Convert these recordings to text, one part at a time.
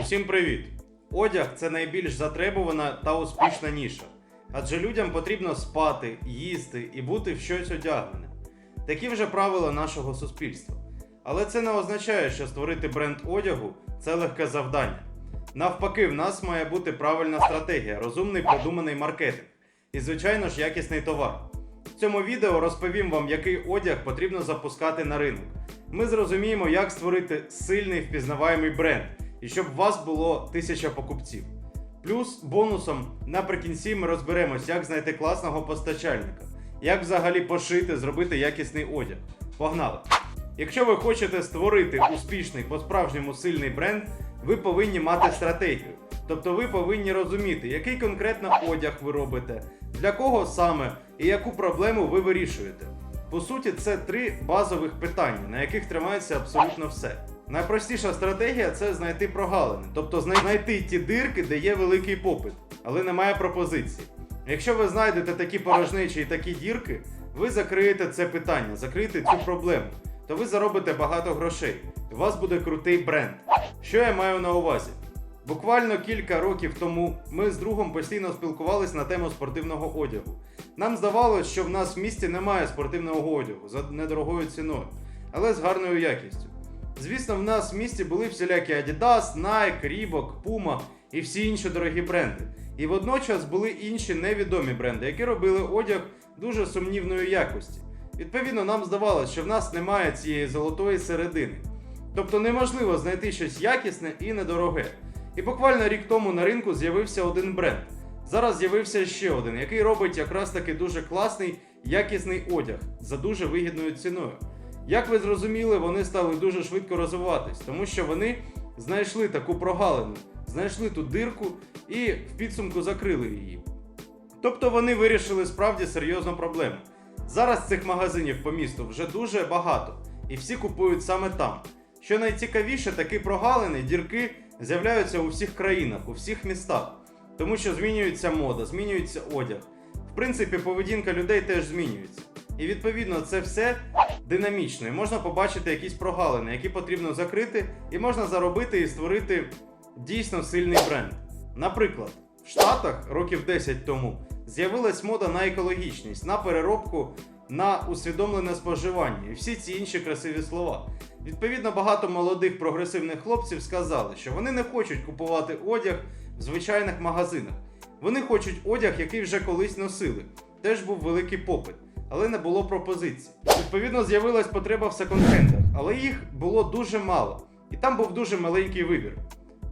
Усім привіт! Одяг це найбільш затребувана та успішна ніша. Адже людям потрібно спати, їсти і бути в щось одягненим. Такі вже правила нашого суспільства. Але це не означає, що створити бренд одягу це легке завдання. Навпаки, в нас має бути правильна стратегія, розумний продуманий маркетинг і, звичайно ж, якісний товар. В цьому відео розповім вам, який одяг потрібно запускати на ринок. Ми зрозуміємо, як створити сильний впізнаваємий бренд і щоб у вас було тисяча покупців. Плюс бонусом наприкінці ми розберемось, як знайти класного постачальника, як взагалі пошити, зробити якісний одяг. Погнали! Якщо ви хочете створити успішний по-справжньому сильний бренд, ви повинні мати стратегію. Тобто ви повинні розуміти, який конкретно одяг ви робите, для кого саме і яку проблему ви вирішуєте. По суті, це три базових питання, на яких тримається абсолютно все. Найпростіша стратегія це знайти прогалини, тобто знайти ті дирки, де є великий попит, але немає пропозицій. Якщо ви знайдете такі порожнечі і такі дірки, ви закриєте це питання, закриєте цю проблему, то ви заробите багато грошей. У вас буде крутий бренд. Що я маю на увазі? Буквально кілька років тому ми з другом постійно спілкувалися на тему спортивного одягу. Нам здавалося, що в нас в місті немає спортивного одягу за недорогою ціною, але з гарною якістю. Звісно, в нас в місті були всілякі Adidas, Nike, Reebok, Puma і всі інші дорогі бренди. І водночас були інші невідомі бренди, які робили одяг дуже сумнівної якості. Відповідно, нам здавалося, що в нас немає цієї золотої середини. Тобто неможливо знайти щось якісне і недороге. І буквально рік тому на ринку з'явився один бренд. Зараз з'явився ще один, який робить якраз таки дуже класний, якісний одяг за дуже вигідною ціною. Як ви зрозуміли, вони стали дуже швидко розвиватись, тому що вони знайшли таку прогалину, знайшли ту дирку і в підсумку закрили її. Тобто вони вирішили справді серйозну проблему. Зараз цих магазинів по місту вже дуже багато, і всі купують саме там. Що найцікавіше, такі прогалини, дірки з'являються у всіх країнах, у всіх містах, тому що змінюється мода, змінюється одяг. В принципі, поведінка людей теж змінюється. І відповідно це все динамічно. І можна побачити якісь прогалини, які потрібно закрити, і можна заробити і створити дійсно сильний бренд. Наприклад, в Штатах років 10 тому з'явилась мода на екологічність, на переробку, на усвідомлене споживання і всі ці інші красиві слова. Відповідно, багато молодих прогресивних хлопців сказали, що вони не хочуть купувати одяг в звичайних магазинах. Вони хочуть одяг, який вже колись носили. Теж був великий попит, але не було пропозицій. Відповідно, з'явилась потреба в секонд-хендах, але їх було дуже мало, і там був дуже маленький вибір.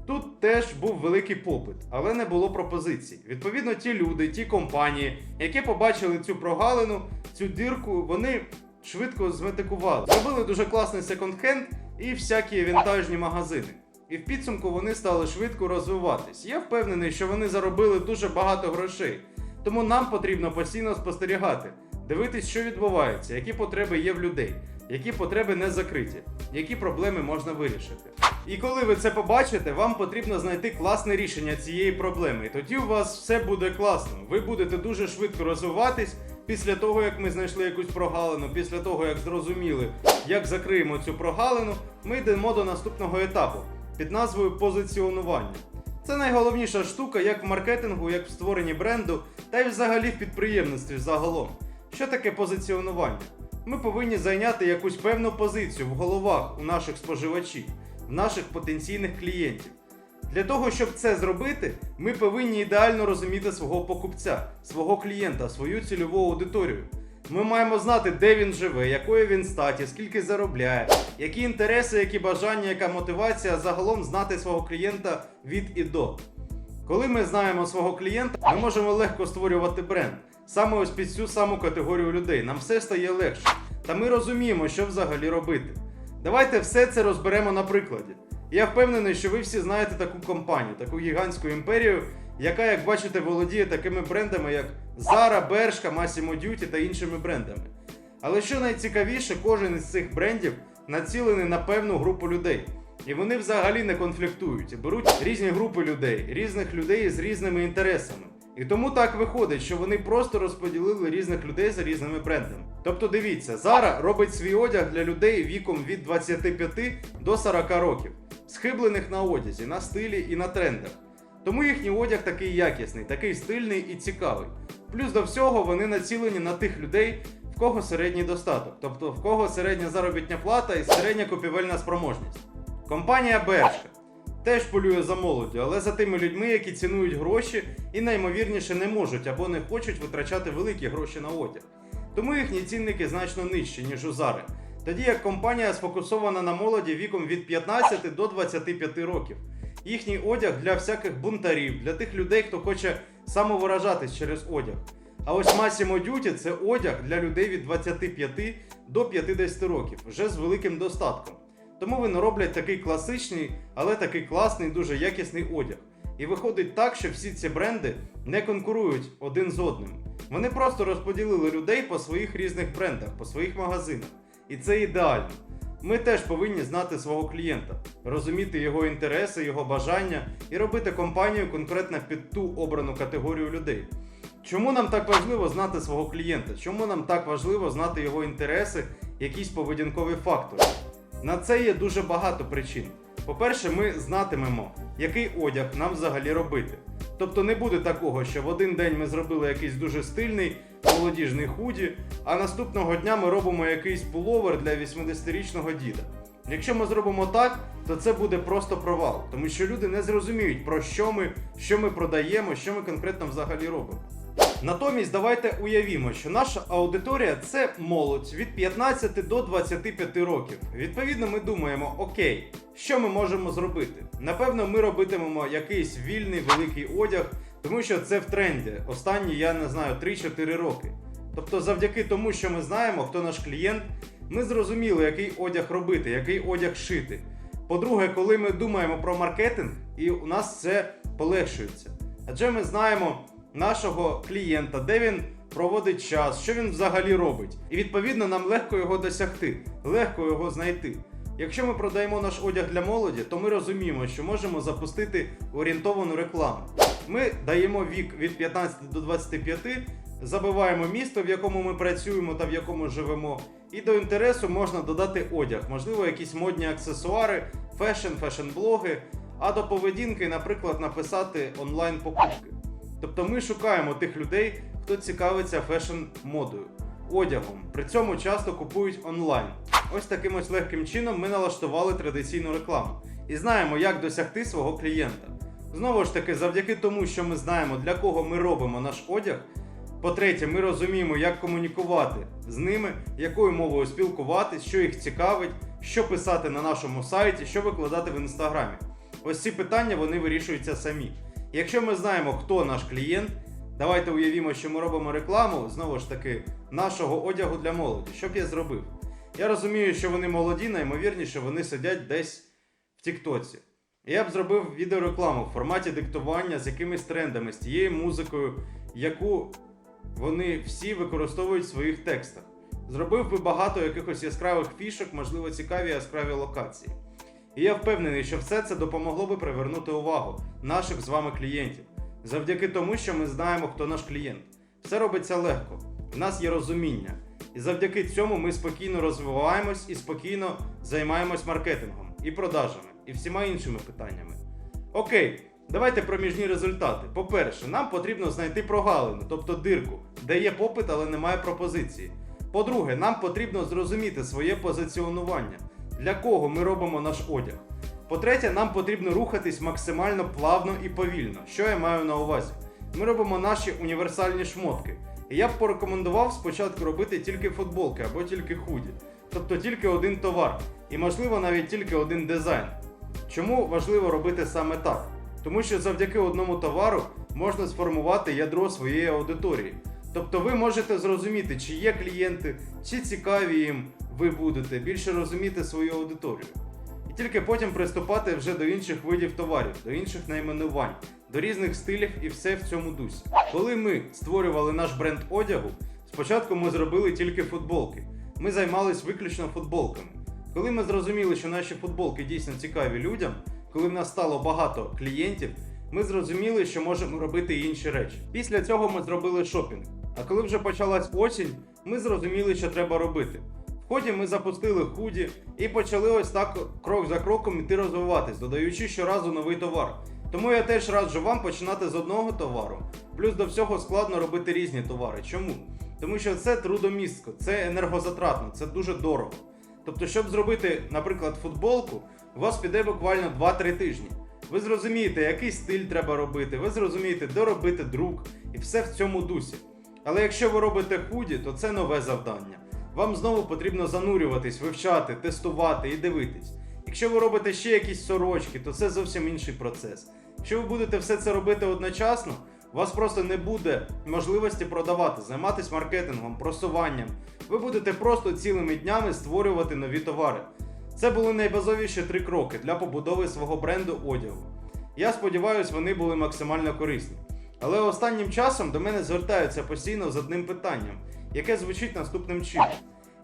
Тут теж був великий попит, але не було пропозицій. Відповідно, ті люди, ті компанії, які побачили цю прогалину, цю дірку, вони швидко зметикували. Зробили дуже класний секонд-хенд і всякі вінтажні магазини. І в підсумку вони стали швидко розвиватись. Я впевнений, що вони заробили дуже багато грошей. Тому нам потрібно постійно спостерігати, дивитись, що відбувається, які потреби є в людей, які потреби не закриті, які проблеми можна вирішити. І коли ви це побачите, вам потрібно знайти класне рішення цієї проблеми. І тоді у вас все буде класно. Ви будете дуже швидко розвиватись після того, як ми знайшли якусь прогалину, після того, як зрозуміли, як закриємо цю прогалину, ми йдемо до наступного етапу під назвою позиціонування. Це найголовніша штука як в маркетингу, як в створенні бренду, та й взагалі в підприємництві загалом. Що таке позиціонування? Ми повинні зайняти якусь певну позицію в головах у наших споживачів, в наших потенційних клієнтів. Для того, щоб це зробити, ми повинні ідеально розуміти свого покупця, свого клієнта, свою цільову аудиторію. Ми маємо знати, де він живе, якої він статі, скільки заробляє, які інтереси, які бажання, яка мотивація, загалом знати свого клієнта від і до. Коли ми знаємо свого клієнта, ми можемо легко створювати бренд. Саме ось під цю саму категорію людей. Нам все стає легше. Та ми розуміємо, що взагалі робити. Давайте все це розберемо на прикладі. Я впевнений, що ви всі знаєте таку компанію, таку гігантську імперію, яка, як бачите, володіє такими брендами, як Zara, Bershka, Massimo Dutti та іншими брендами. Але що найцікавіше, кожен із цих брендів націлений на певну групу людей. І вони взагалі не конфліктують, беруть різні групи людей, різних людей з різними інтересами. І тому так виходить, що вони просто розподілили різних людей за різними брендами. Тобто дивіться, Zara робить свій одяг для людей віком від 25 до 40 років. схиблених на одязі, на стилі і на трендах. Тому їхній одяг такий якісний, такий стильний і цікавий. Плюс до всього вони націлені на тих людей, в кого середній достаток, тобто в кого середня заробітня плата і середня купівельна спроможність. Компанія Бершка теж полює за молоддю, але за тими людьми, які цінують гроші і наймовірніше не можуть або не хочуть витрачати великі гроші на одяг. Тому їхні цінники значно нижчі, ніж у Зари. Тоді як компанія сфокусована на молоді віком від 15 до 25 років. Їхній одяг для всяких бунтарів, для тих людей, хто хоче самовиражатись через одяг. А ось Massimo Dutti – це одяг для людей від 25 до 50 років, вже з великим достатком. Тому вони роблять такий класичний, але такий класний, дуже якісний одяг. І виходить так, що всі ці бренди не конкурують один з одним. Вони просто розподілили людей по своїх різних брендах, по своїх магазинах. І це ідеально. Ми теж повинні знати свого клієнта, розуміти його інтереси, його бажання і робити компанію конкретно під ту обрану категорію людей. Чому нам так важливо знати свого клієнта? Чому нам так важливо знати його інтереси, якісь поведінкові фактори? На це є дуже багато причин. По-перше, ми знатимемо, який одяг нам взагалі робити. Тобто не буде такого, що в один день ми зробили якийсь дуже стильний молодіжний худі, а наступного дня ми робимо якийсь пуловер для 80-річного діда. Якщо ми зробимо так, то це буде просто провал, тому що люди не зрозуміють, про що ми, що ми продаємо, що ми конкретно взагалі робимо. Натомість давайте уявімо, що наша аудиторія це молодь від 15 до 25 років. Відповідно, ми думаємо, окей, що ми можемо зробити? Напевно, ми робитимемо якийсь вільний великий одяг, тому що це в тренді. Останні, я не знаю, 3-4 роки. Тобто, завдяки тому, що ми знаємо, хто наш клієнт, ми зрозуміли, який одяг робити, який одяг шити. По-друге, коли ми думаємо про маркетинг, і у нас це полегшується. Адже ми знаємо нашого клієнта, де він проводить час, що він взагалі робить. І відповідно нам легко його досягти, легко його знайти. Якщо ми продаємо наш одяг для молоді, то ми розуміємо, що можемо запустити орієнтовану рекламу. Ми даємо вік від 15 до 25, забиваємо місто, в якому ми працюємо та в якому живемо. І до інтересу можна додати одяг, можливо, якісь модні аксесуари, фешн, фешн-блоги, а до поведінки, наприклад, написати онлайн-покупки. Тобто ми шукаємо тих людей, хто цікавиться фешн-модою, одягом. При цьому часто купують онлайн. Ось таким ось легким чином ми налаштували традиційну рекламу і знаємо, як досягти свого клієнта. Знову ж таки, завдяки тому, що ми знаємо, для кого ми робимо наш одяг. По-третє, ми розуміємо, як комунікувати з ними, якою мовою спілкуватись, що їх цікавить, що писати на нашому сайті, що викладати в інстаграмі. Ось ці питання вони вирішуються самі. Якщо ми знаємо, хто наш клієнт, давайте уявімо, що ми робимо рекламу знову ж таки нашого одягу для молоді. Що б я зробив? Я розумію, що вони молоді, наймовірніше, вони сидять десь в Тіктоці. Я б зробив відеорекламу в форматі диктування з якимись трендами, з тією музикою, яку вони всі використовують в своїх текстах. Зробив би багато якихось яскравих фішок, можливо, цікаві яскраві локації. І я впевнений, що все це допомогло би привернути увагу наших з вами клієнтів, завдяки тому, що ми знаємо, хто наш клієнт. Все робиться легко, в нас є розуміння. І завдяки цьому ми спокійно розвиваємось і спокійно займаємось маркетингом і продажами, і всіма іншими питаннями. Окей, давайте проміжні результати. По-перше, нам потрібно знайти прогалину, тобто дирку, де є попит, але немає пропозиції. По-друге, нам потрібно зрозуміти своє позиціонування, для кого ми робимо наш одяг. По-третє, нам потрібно рухатись максимально плавно і повільно. Що я маю на увазі? Ми робимо наші універсальні шмотки. І я б порекомендував спочатку робити тільки футболки або тільки худі, тобто тільки один товар, і можливо навіть тільки один дизайн. Чому важливо робити саме так? Тому що завдяки одному товару можна сформувати ядро своєї аудиторії. Тобто ви можете зрозуміти, чи є клієнти, чи цікаві їм ви будете, більше розуміти свою аудиторію. І тільки потім приступати вже до інших видів товарів, до інших найменувань, до різних стилів і все в цьому дусі. Коли ми створювали наш бренд одягу, спочатку ми зробили тільки футболки. Ми займались виключно футболками. Коли ми зрозуміли, що наші футболки дійсно цікаві людям, коли в нас стало багато клієнтів, ми зрозуміли, що можемо робити інші речі. Після цього ми зробили шопінг. А коли вже почалась осінь, ми зрозуміли, що треба робити. Потім ми запустили худі і почали ось так крок за кроком іти розвиватись, додаючи щоразу новий товар. Тому я теж раджу вам починати з одного товару. Плюс до всього складно робити різні товари. Чому? Тому що це трудомістко, це енергозатратно, це дуже дорого. Тобто, щоб зробити, наприклад, футболку, у вас піде буквально 2-3 тижні. Ви зрозумієте, який стиль треба робити, ви зрозумієте, де робити друк, і все в цьому дусі. Але якщо ви робите худі, то це нове завдання. Вам знову потрібно занурюватись, вивчати, тестувати і дивитись. Якщо ви робите ще якісь сорочки, то це зовсім інший процес. Якщо ви будете все це робити одночасно, у вас просто не буде можливості продавати, займатися маркетингом, просуванням. Ви будете просто цілими днями створювати нові товари. Це були найбазовіші три кроки для побудови свого бренду одягу. Я сподіваюся, вони були максимально корисні. Але останнім часом до мене звертаються постійно з одним питанням, яке звучить наступним чином: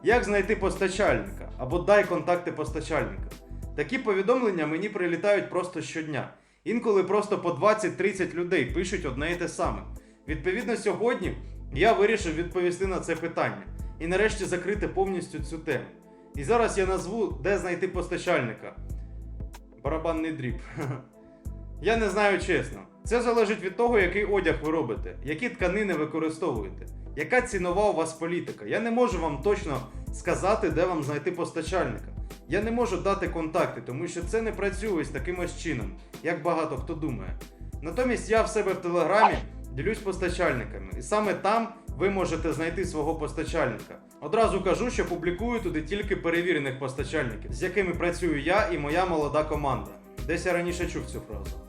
як знайти постачальника або дай контакти постачальника. Такі повідомлення мені прилітають просто щодня. Інколи просто по 20-30 людей пишуть одне і те саме. Відповідно, сьогодні я вирішив відповісти на це питання і нарешті закрити повністю цю тему. І зараз я назву, де знайти постачальника. Барабанний дріб. Я не знаю чесно. Це залежить від того, який одяг ви робите, які тканини використовуєте, яка цінова у вас політика. Я не можу вам точно сказати, де вам знайти постачальника. Я не можу дати контакти, тому що це не працює ось таким ось чином, як багато хто думає. Натомість я в себе в телеграмі ділюсь постачальниками, і саме там ви можете знайти свого постачальника. Одразу кажу, що публікую туди тільки перевірених постачальників, з якими працюю я і моя молода команда. Десь я раніше чув цю фразу.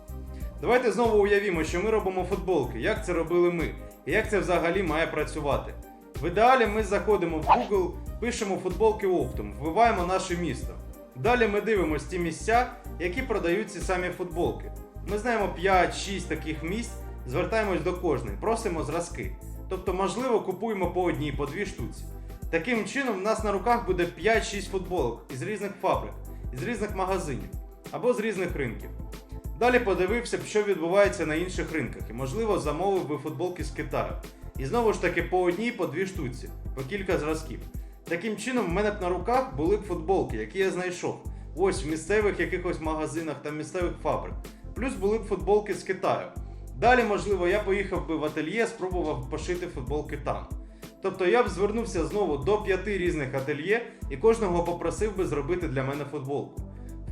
Давайте знову уявімо, що ми робимо футболки, як це робили ми, і як це взагалі має працювати. В ідеалі ми заходимо в Google, пишемо футболки оптом, вбиваємо наше місто. Далі ми дивимося ті місця, які продають ці самі футболки. Ми знаємо 5-6 таких місць, звертаємось до кожної, просимо зразки. Тобто, можливо, купуємо по одній, по дві штуці. Таким чином, в нас на руках буде 5-6 футболок із різних фабрик, із різних магазинів або з різних ринків. Далі подивився б, що відбувається на інших ринках, і, можливо, замовив би футболки з Китаю. І знову ж таки по одній, по дві штуці, по кілька зразків. Таким чином, в мене б на руках були б футболки, які я знайшов. Ось в місцевих якихось магазинах та місцевих фабрик. Плюс були б футболки з Китаю. Далі, можливо, я поїхав би в ательє, спробував пошити футболки там. Тобто я б звернувся знову до п'яти різних ательє і кожного попросив би зробити для мене футболку.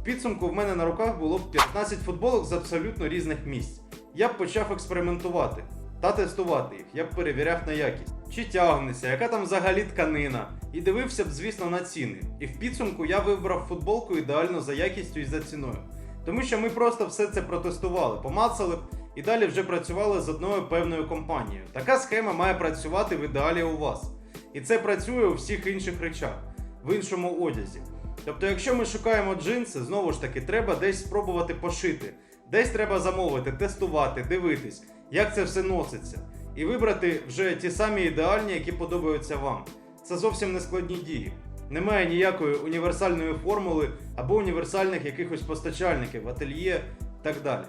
Підсумку в мене на руках було б 15 футболок з абсолютно різних місць. Я б почав експериментувати та тестувати їх, я б перевіряв на якість, чи тягнеться, яка там взагалі тканина, і дивився б, звісно, на ціни. І в підсумку я вибрав футболку ідеально за якістю і за ціною. Тому що ми просто все це протестували, помацали б і далі вже працювали з одною певною компанією. Така схема має працювати в ідеалі у вас. І це працює у всіх інших речах, в іншому одязі. Тобто, якщо ми шукаємо джинси, знову ж таки, треба десь спробувати пошити, десь треба замовити, тестувати, дивитись, як це все носиться, і вибрати вже ті самі ідеальні, які подобаються вам. Це зовсім не складні дії. Немає ніякої універсальної формули або універсальних якихось постачальників, ательє і так далі.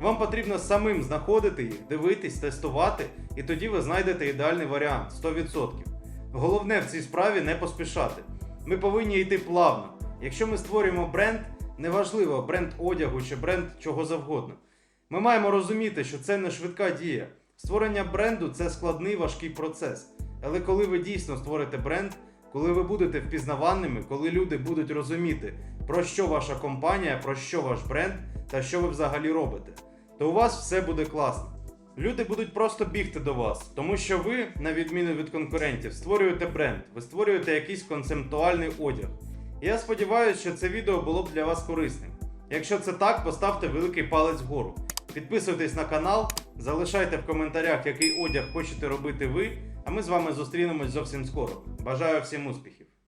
Вам потрібно самим знаходити їх, дивитись, тестувати, і тоді ви знайдете ідеальний варіант 100%. Головне в цій справі не поспішати. Ми повинні йти плавно. Якщо ми створюємо бренд, неважливо бренд одягу чи бренд чого завгодно. Ми маємо розуміти, що це не швидка дія. Створення бренду це складний важкий процес. Але коли ви дійсно створите бренд, коли ви будете впізнаваними, коли люди будуть розуміти, про що ваша компанія, про що ваш бренд та що ви взагалі робите, то у вас все буде класно. Люди будуть просто бігти до вас, тому що ви, на відміну від конкурентів, створюєте бренд, ви створюєте якийсь концептуальний одяг. Я сподіваюся, що це відео було б для вас корисним. Якщо це так, поставте великий палець вгору. Підписуйтесь на канал, залишайте в коментарях, який одяг хочете робити ви, а ми з вами зустрінемось зовсім скоро. Бажаю всім успіхів!